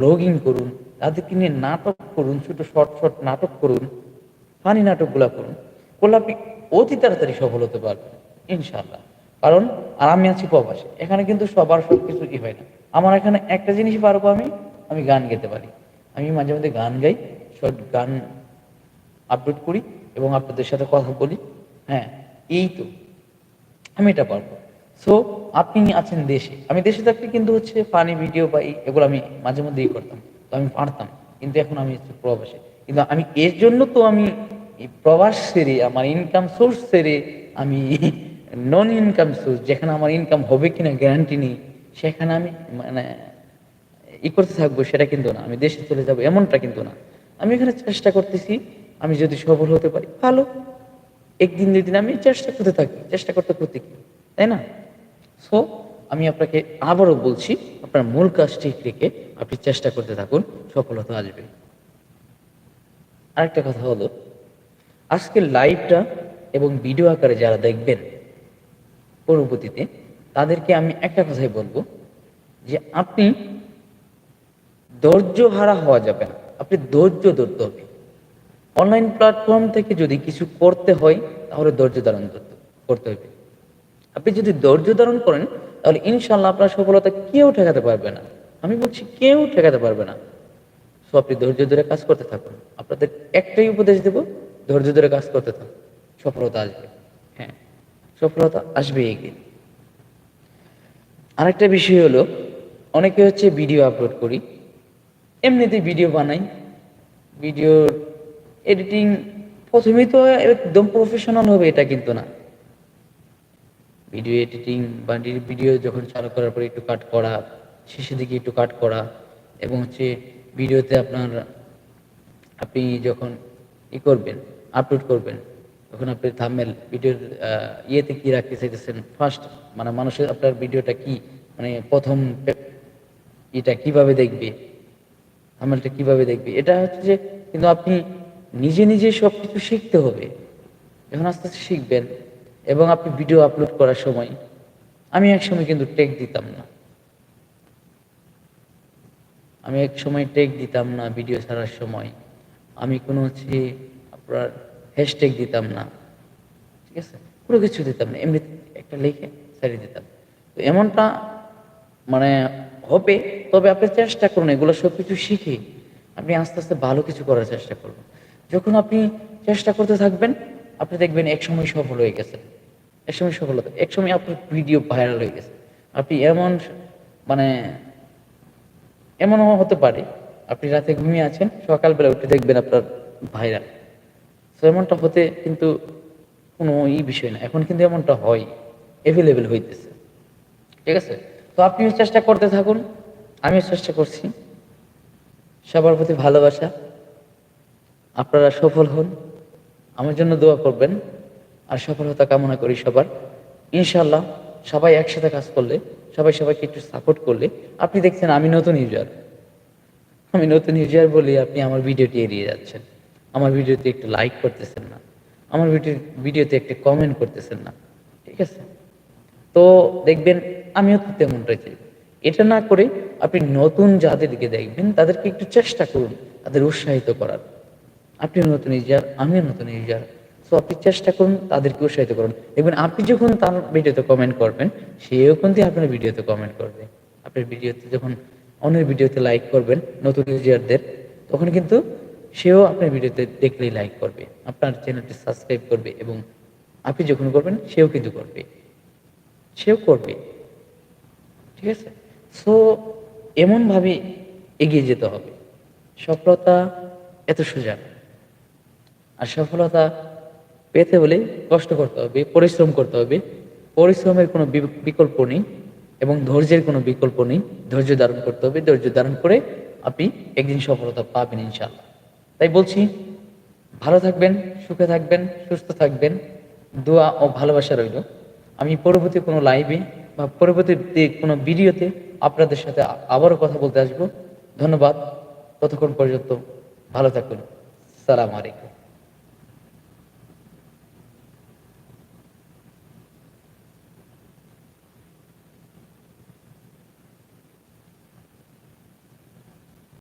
Blogging করুন তাদেরকে নিয়ে নাটক করুন, ছোট শর্ট শর্ট নাটক করুন ফানি নাটকগুলো করুন, করলে আপনি অতি তাড়াতাড়ি সফল হতে পারবেন ইনশাল্লাহ কারণ, আর আমি আছি প্রবাসে, এখানে কিন্তু সবার সব কিছু ই হয় না। আমার এখানে একটা জিনিস পারব আমি আমি গান গেতে পারি। আমি মাঝে মাঝে গান গাই শর্ট গান আপলোড করি এবং আপনাদের সাথে কথা বলি হ্যাঁ এই তো, আমি এটা পারব। সো আপনি আছেন দেশে। আমি দেশে থাকলে কিন্তু হচ্ছে ফানি ভিডিও বা এগুলো আমি মাঝে মধ্যেই করতাম। তো আমি পারতাম। কিন্তু এখন আমি প্রবাসে। কিন্তু আমি এর জন্য তো আমি প্রবাস সেরে, আমার ইনকাম সোর্স সেরে, আমি নন ইনকাম সোর্স যেখানে আমার ইনকাম হবে কিনা গ্যারান্টি নেই, সেখানে আমি মানে ই করতে থাকব, সেটা কিন্তু না। আমি দেশে চলে যাব এমনটা কিন্তু না। আমি এখানে চেষ্টা করতেছি, আমি যদি সফল হতে পারি, ভালো। একদিন দুই দিন আমি চেষ্টা করতে থাকি। চেষ্টা করতে করতে কি? তাই না? সো আমি আপনাকে আবারও বলছি, আপনার মূল কাজ ঠিক রেখে আপনি চেষ্টা করতে থাকুন, সফলতা আসবে। আরেকটা কথা হলো, আজকের লাইভটা এবং ভিডিও আকারে যারা দেখবেন, পরবর্তীতে, তাদেরকে আমি একটা কথাই বলব, যে আপনি ধৈর্য হারা হওয়া যাবে না, আপনি ধৈর্য ধরতে হবে। অনলাইন প্ল্যাটফর্ম থেকে যদি কিছু করতে হয়, তাহলে ধৈর্য ধারণ করতে হবে। আপনি যদি ধৈর্য ধারণ করেন, তাহলে ইনশাল্লাহ আপনার সফলতা কেউ ঠেকাতে পারবে না। আমি বলছি কেউ ঠেকাতে পারবে না। সো আপনি ধৈর্য ধরে কাজ করতে থাকুন। আপনাদের একটাই উপদেশ দেব, ধৈর্য ধরে কাজ করতে থাকুন। সফলতা আসবে। হ্যাঁ সফলতা আসবে একদিন আরেকটা বিষয় হলো, অনেকে হচ্ছে ভিডিও আপলোড করি। এমনিতে ভিডিও বানাই। ভিডিও এডিটিং প্রথমেই তো একদম প্রফেশনাল হবে এটা কিন্তু না। ভিডিও এডিটিং বা ভিডিও যখন চালু করার পরে একটু কাট করা, শেষের দিকে একটু কাট করা এবং হচ্ছে ভিডিওতে আপনার আপনি যখন ই করবেন আপলোড করবেন, তখন আপনি থামেল ভিডিওর ইয়েতে কি রাখতে চাইতেছেন? ফার্স্ট মানে মানুষের আপনার ভিডিওটা কি? মানে প্রথম এটা কীভাবে দেখবে? থামেলটা কীভাবে দেখবে? এটা হচ্ছে যে, কিন্তু আপনি নিজে নিজে সব কিছু শিখতে হবে। যখন আস্তে আস্তে শিখবেন এবং আপনি ভিডিও আপলোড করার সময়, আমি এক সময় কিন্তু টেক দিতাম না। আমি এক সময় টেক দিতাম না ভিডিও ছাড়ার সময়। আমি কোনো হচ্ছে আপনার হ্যাশট্যাগ দিতাম না। ঠিক আছে? পুরো কিছু দিতাম না। এমনি একটা লিখে ছেড়ে দিতাম। তো এমনটা মানে হবে, তবে আপনি চেষ্টা করুন এগুলো সব কিছু শিখে আপনি আস্তে আস্তে ভালো কিছু করার চেষ্টা করবেন যখন আপনি চেষ্টা করতে থাকবেন আপনি দেখবেন এক সময় সফল হয়ে গেছেন এক সময় সফলতা, এক সময় আপনার ভিডিও ভাইরাল হয়ে গেছে। আপনি এমন মানে এমনও হতে পারে, আপনি রাতে ঘুমিয়ে আছেন, সকালবেলা উঠে দেখবেন আপনার ভাইরাল তো এমনটা হতে কিন্তু কোনো ই বিষয় না, এখন কিন্তু এমনটা হয় অ্যাভেলেবেল হইতেছে। ঠিক আছে? তো আপনিও চেষ্টা করতে থাকুন, আমিও চেষ্টা করছি। সবার প্রতি ভালোবাসা, আপনারা সফল হন। আমার জন্য দোয়া করবেন আর সফলতা কামনা করি সবার। ইনশাল্লাহ সবাই একসাথে কাজ করলে, সবাই সবাইকে একটু সাপোর্ট করলে, আপনি দেখছেন আমি নতুন ইউজার আমি নতুন ইউজার বলে আপনি আমার ভিডিওটি এড়িয়ে যাচ্ছেন। আমার ভিডিওতে একটু লাইক করতেছেন না। আমার ভিডিও, ভিডিওতে একটু কমেন্ট করতেছেন না। ঠিক আছে? তো দেখবেন আমিও তো তেমনটাই চাই। এটা না করে আপনি নতুন যাদেরকে দেখবেন, তাদেরকে একটু চেষ্টা করুন, তাদের উৎসাহিত করার। আপনি নতুন ইউজার আমিও নতুন ইউজার সো আপনি চেষ্টা করুন তাদেরকে উৎসাহিত করুন। দেখবেন আপনি যখন তার ভিডিওতে কমেন্ট করবেন, সেও কিন্তু আপনার ভিডিওতে কমেন্ট করবে। আপনার ভিডিওতে যখন অন্যের ভিডিওতে লাইক করবেন, নতুন ইউজারদের তখন কিন্তু সেও আপনার ভিডিওতে দেখলেই লাইক করবে। আপনার চ্যানেলটি সাবস্ক্রাইব করবে এবং আপনি যখন করবেন, সেও কিন্তু করবে। সেও করবে। ঠিক আছে? সো এমনভাবে এগিয়ে যেতে হবে। সফলতা এত সোজা। আর সফলতা পেতে হলে কষ্ট করতে হবে, পরিশ্রম করতে হবে। পরিশ্রমের কোনো বিকল্প নেই এবং ধৈর্যের কোনো বিকল্প নেই। ধৈর্য ধারণ করতে হবে, ধৈর্য ধারণ করে আপনি একদিন সফলতা পাবেন ইনশাল্লাহ তাই বলছি, ভালো থাকবেন, সুখে থাকবেন, সুস্থ থাকবেন। দোয়া ও ভালোবাসা রইল। আমি পরবর্তী কোনো লাইভে বা পরবর্তী কোনো ভিডিওতে আপনাদের সাথে আবারও কথা বলতে আসব। ধন্যবাদ। ততক্ষণ পর্যন্ত ভালো থাকুন। সালাম আলাইকুম।